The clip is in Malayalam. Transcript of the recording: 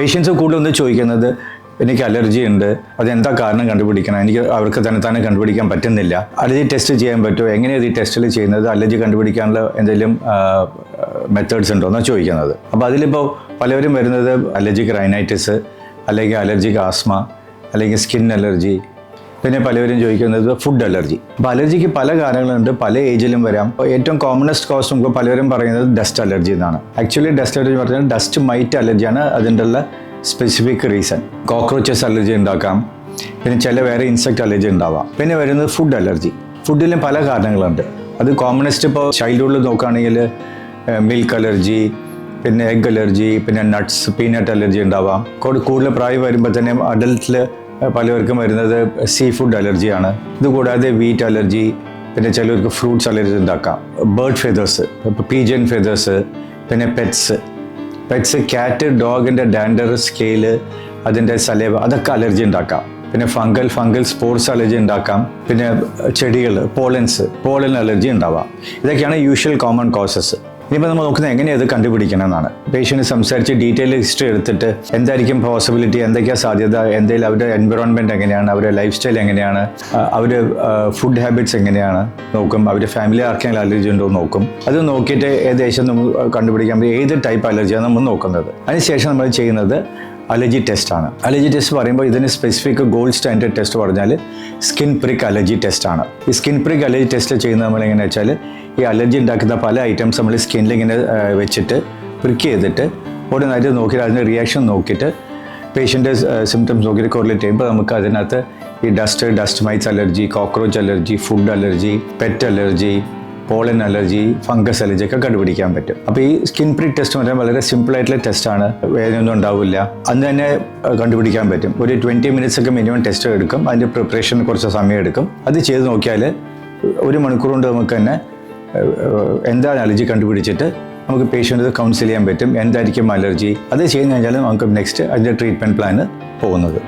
പേഷ്യൻസ് കൂടുതൽ ഒന്ന് ചോദിക്കുന്നത് എനിക്ക് അലർജി ഉണ്ട് അതെന്താ കാരണം കണ്ടുപിടിക്കണം? എനിക്ക് അവർക്ക് തന്നെ തന്നെ കണ്ടുപിടിക്കാൻ പറ്റുന്നില്ല. അലർജി ടെസ്റ്റ് ചെയ്യാൻ പറ്റുമോ? എങ്ങനെയാണ് ഈ ടെസ്റ്റിൽ ചെയ്യുന്നത്? അലർജി കണ്ടുപിടിക്കാനുള്ള എന്തെങ്കിലും മെത്തേഡ്സ് ഉണ്ടോ? എന്നാണ് ചോദിക്കുന്നത്. അപ്പോൾ അതിലിപ്പോൾ പലവരും വരുന്നത് അലർജിക് റൈനൈറ്റിസ് അല്ലെങ്കിൽ അലർജിക് ആസ്മ അല്ലെങ്കിൽ സ്കിൻ അലർജി പിന്നെ പലവരും ചോദിക്കുന്നത് ഫുഡ് അലർജി അപ്പോൾ അലർജിക്ക് പല കാരണങ്ങളുണ്ട്. പല ഏജിലും വരാം. അപ്പോൾ ഏറ്റവും കോമണസ്റ്റ് കോസ് നമുക്ക് പലവരും പറയുന്നത് ഡസ്റ്റ് അലർജി എന്നാണ്. ആക്ച്വലി ഡസ്റ്റ് അലർജി പറഞ്ഞാൽ ഡസ്റ്റ് മൈറ്റ് അലർജിയാണ് അതിന്റെ ഉള്ള സ്പെസിഫിക് റീസൺ കോക്രോച്ചസ് അലർജി ഉണ്ടാക്കാം. പിന്നെ ചില വേറെ ഇൻസെക്ട് അലർജി ഉണ്ടാവാം. പിന്നെ വരുന്നത് ഫുഡ് അലർജി ഫുഡിലും പല കാരണങ്ങളുണ്ട്. അത് കോമണസ്റ്റ് ഇപ്പോൾ ചൈൽഡ്ഹുഡിൽ നോക്കുകയാണെങ്കിൽ മിൽക്ക് അലർജി പിന്നെ എഗ് അലർജി പിന്നെ നട്ട്സ് പീനട്ട് അലർജി ഉണ്ടാവാം. കൂടുതൽ പ്രായം വരുമ്പോൾ തന്നെ അഡൽട്ടിൽ പലവർക്കും വരുന്നത് സീ ഫുഡ് അലർജിയാണ് ഇതുകൂടാതെ വീറ്റ് അലർജി പിന്നെ ചിലർക്ക് ഫ്രൂട്ട്സ് അലർജി ഉണ്ടാക്കാം. ബേർഡ് ഫെതേഴ്സ് പീജൻ ഫെതേഴ്സ് പിന്നെ പെറ്റ്സ് പെറ്റ്സ് ക്യാറ്റ് ഡോഗിന്റെ ഡാൻഡർ സ്കെയിൽ അതിന്റെ സലേവ അതൊക്കെ അലർജി ഉണ്ടാക്കാം. പിന്നെ ഫംഗൽ ഫംഗൽ സ്പോർട്സ് അലർജി ഉണ്ടാക്കാം. പിന്നെ ചെടികൾ പോളൻസ് പോളൻ അലർജി ഉണ്ടാവാം. ഇതൊക്കെയാണ് യൂഷ്വൽ കോമൺ കോസസ് ഇനിയിപ്പോൾ നമ്മൾ നോക്കുന്നത് എങ്ങനെയാണ് ഇത് കണ്ടുപിടിക്കണം എന്നാണ് പേഷ്യന്റ് സംസാരിച്ച് ഡീറ്റെയിൽ ഹിസ്റ്ററി എടുത്തിട്ട് എന്തായിരിക്കും പോസിബിലിറ്റി എന്തൊക്കെയാണ് സാധ്യത എന്തെങ്കിലും അവരുടെ എൻവിറോൺമെന്റ് എങ്ങനെയാണ് അവരുടെ ലൈഫ് സ്റ്റൈൽ എങ്ങനെയാണ് അവരുടെ ഫുഡ് ഹാബിറ്റ്സ് എങ്ങനെയാണ് നോക്കും അവരുടെ ഫാമിലി ആർക്കെങ്കിലും അലർജി ഉണ്ടോ നോക്കും. അത് നോക്കിയിട്ട് ഏകദേശം നമുക്ക് കണ്ടുപിടിക്കാൻ ഏത് ടൈപ്പ് അലർജിയാണ് നമ്മൾ നോക്കുന്നത്. അതിനുശേഷം നമ്മൾ ചെയ്യുന്നത് അലർജി ടെസ്റ്റ് ആണ്. അലർജി ടെസ്റ്റ് പറയുമ്പോൾ ഇതിന് സ്പെസിഫിക് ഗോൾഡ് സ്റ്റാൻഡേർഡ് ടെസ്റ്റ് പറഞ്ഞാൽ സ്കിൻ പ്രിക്ക് അലർജി ടെസ്റ്റ് ആണ്. ഈ സ്കിൻ പ്രിക്ക് അലർജി ടെസ്റ്റ് ചെയ്യുന്നത് നമ്മൾ എങ്ങനെ വെച്ചാൽ ഈ അലർജി ഉണ്ടാക്കുന്ന പല ഐറ്റംസ് നമ്മൾ സ്കിന്നിൽ ഇങ്ങനെ വെച്ചിട്ട് പ്രിക്ക് ചെയ്തിട്ട് ഉടനായിട്ട് നോക്കിയിട്ട് അതിന്റെ റിയാക്ഷൻ നോക്കിയിട്ട് പേഷ്യന്റെ സിംറ്റംസ് നോക്കിയിട്ട് കോറിലേറ്റ് ചെയ്യുമ്പോൾ നമുക്ക് അതിനകത്ത് ഈ dust dust mites allergy cockroach allergy food allergy pet allergy pollen allergy fungus allergy ഒക്കെ കണ്ടുപിടിക്കാൻ പറ്റും. അപ്പോൾ ഈ സ്കിൻ പ്രിക് ടെസ്റ്റ് എന്ന് പറഞ്ഞാൽ വളരെ സിമ്പിൾ ആയിട്ടുള്ള ടെസ്റ്റാണ് വേദനയൊന്നും ഉണ്ടാവില്ല. അന്ന് തന്നെ കണ്ടുപിടിക്കാൻ പറ്റും. ഒരു ട്വന്റി മിനിറ്റ്സ് ഒക്കെ മിനിമം ടെസ്റ്റ് എടുക്കും. അതിന്റെ പ്രിപ്പറേഷൻ കുറച്ച് സമയം എടുക്കും. അത് ചെയ്ത് നോക്കിയാൽ ഒരു മണിക്കൂർ കൊണ്ട് നമുക്ക് തന്നെ എന്താണ് അലർജി കണ്ടുപിടിച്ചിട്ട് നമുക്ക് പേഷ്യന്റ് കൗൺസിൽ ചെയ്യാൻ പറ്റും. എന്തായിരിക്കും അലർജി? അത് ചെയ്ത് കഴിഞ്ഞാൽ നമുക്ക് നെക്സ്റ്റ് അതിന്റെ ട്രീറ്റ്മെന്റ് പ്ലാന് പോകുന്നത്.